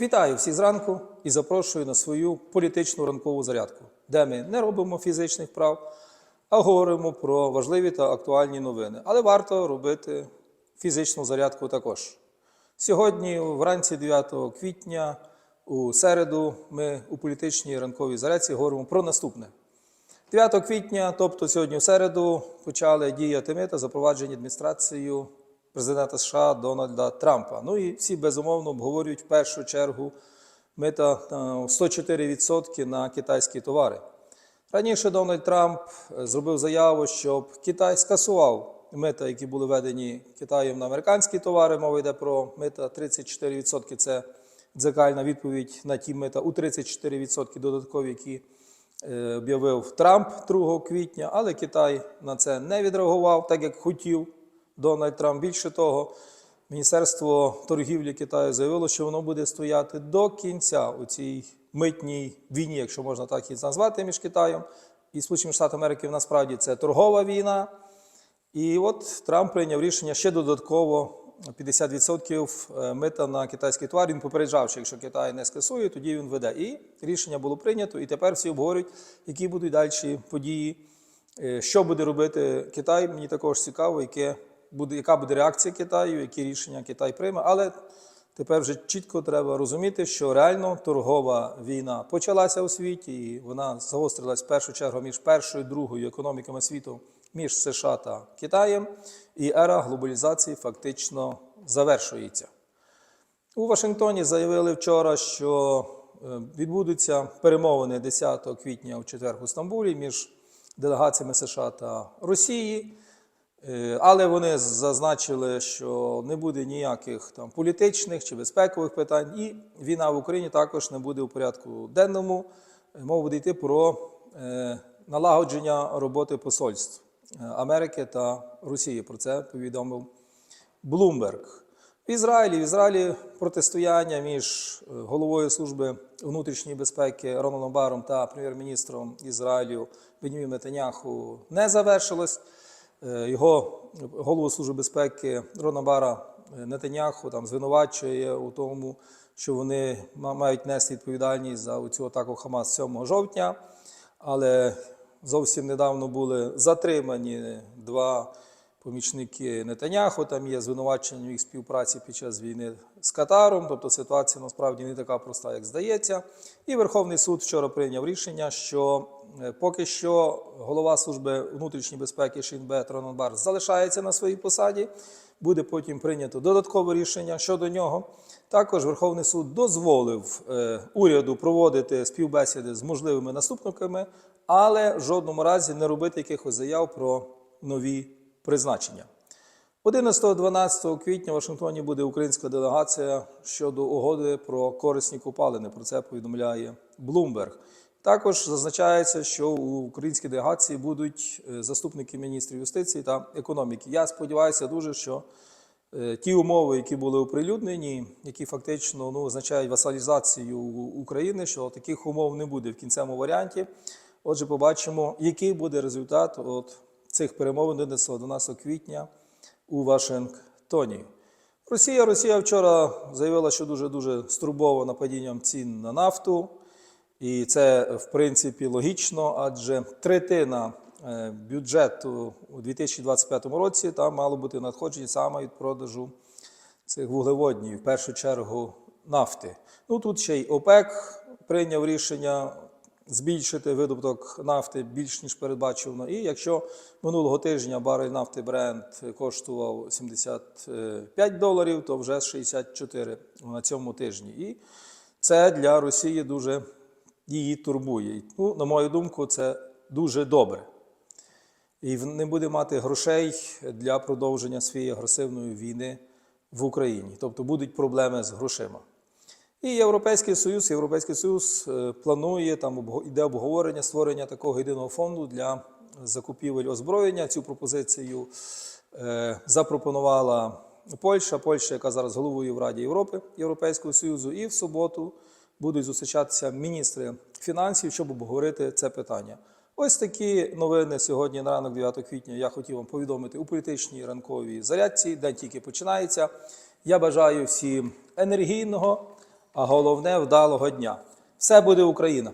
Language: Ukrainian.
Вітаю всіх зранку і запрошую на свою політичну ранкову зарядку, де ми не робимо фізичних прав, а говоримо про важливі та актуальні новини. Але варто робити фізичну зарядку також. Сьогодні, вранці 9 квітня, у середу, ми у політичній ранковій зарядці говоримо про наступне. 9 квітня, тобто сьогодні в середу, почали діяти мита, запроваджені адміністрацією президента США Дональда Трампа. Ну і всі безумовно обговорюють в першу чергу мита 104% на китайські товари. Раніше Дональд Трамп е, зробив заяву, щоб Китай скасував мита, які були введені Китаєм на американські товари. Мова йде про мита 34%. Це дзеркальна відповідь на ті мита у 34% додаткові, які е, об'явив Трамп 2 квітня, але Китай на це не відреагував, так як хотів Дональд Трамп. Більше того, Міністерство торгівлі Китаю заявило, що воно буде стояти до кінця у цій митній війні, якщо можна так її назвати, між Китаєм і Сполученими Штатами Америки. Насправді це торгова війна. І от Трамп прийняв рішення ще додатково 50% мита на китайський товар. Він попереджав, що якщо Китай не скасує, тоді він веде. І рішення було прийнято. І тепер всі обговорюють, які будуть далі події, Е, що буде робити Китай. Мені також цікаво, яке буде, яка буде реакція Китаю, які рішення Китай прийме. Але тепер вже чітко треба розуміти, що реально торгова війна почалася у світі, і вона загострилась в першу чергу між першою і другою економіками світу, між США та Китаєм. І ера глобалізації фактично завершується. У Вашингтоні заявили вчора, що е, відбудуться перемовини 10 квітня у четвер у Стамбулі між делегаціями США та Росії. Е, Але вони зазначили, що не буде ніяких там політичних чи безпекових питань, і війна в Україні також не буде у порядку денному. Е, Мова буде йти про е, налагодження роботи посольств Америки та Росії. Про це повідомив Блумберг. В Ізраїлі в Ізраїлі протистояння між головою служби внутрішньої безпеки Ронаном Баром та прем'єр-міністром Ізраїлю Бенімі Нетаняху не завершилось. Е, Його голову служби безпеки Рона Бара е, Нетаняху там звинувачує у тому, що вони мають нести відповідальність за цю атаку Хамас 7 жовтня. Але зовсім недавно були затримані два помічники Нетаняху. Там є звинувачення їх співпраці під час війни з Катаром. Тобто ситуація насправді не така проста, як здається. І Верховний суд вчора прийняв рішення, що е, поки що голова служби внутрішньої безпеки Шінбет Ронан залишається на своїй посаді. Буде потім прийнято додаткове рішення щодо нього. Також Верховний суд дозволив е, уряду проводити співбесіди з можливими наступниками, але в жодному разі не робити якихось заяв про нові призначення. 11-12 квітня в Вашингтоні буде українська делегація щодо угоди про корисні купалини. Про це повідомляє Блумберг. Також зазначається, що у українській делегації будуть е, заступники міністрів юстиції та економіки. Я сподіваюся дуже, що е, ті умови, які були оприлюднені, які фактично ну, означають васалізацію України, що таких умов не буде в кінцевому варіанті. Отже, побачимо, який буде результат от цих перемовин 11-12 квітня у Вашингтоні. Росія Росія вчора заявила, що дуже дуже стурбована падінням цін на нафту. І це, в принципі, логічно, адже третина е, бюджету у 2025 році там мало бути надходження саме від продажу цих вуглеводнів, в першу чергу нафти. Ну тут ще й ОПЕК прийняв рішення збільшити видобуток нафти більш ніж передбачено. І якщо минулого тижня барель нафти Brent коштував 75 доларів, то вже 64 на цьому тижні. І це для Росії дуже її турбує. Ну, на мою думку, це дуже добре. І не буде мати грошей для продовження своєї агресивної війни в Україні. Тобто будуть проблеми з грошима. І Європейський Союз, Європейський Союз е, планує там іде обговорення створення такого єдиного фонду для закупівель озброєння. Цю пропозицію е, запропонувала Польща, Польща, яка зараз головує в Раді Європи Європейського Союзу, і в суботу будуть зустрічатися міністри фінансів, щоб обговорити це питання. Ось такі новини сьогодні на ранок 9 квітня я хотів вам повідомити у політичній ранковій зарядці. День тільки починається. Я бажаю всім енергійного, а головне вдалого дня. Все буде Україна!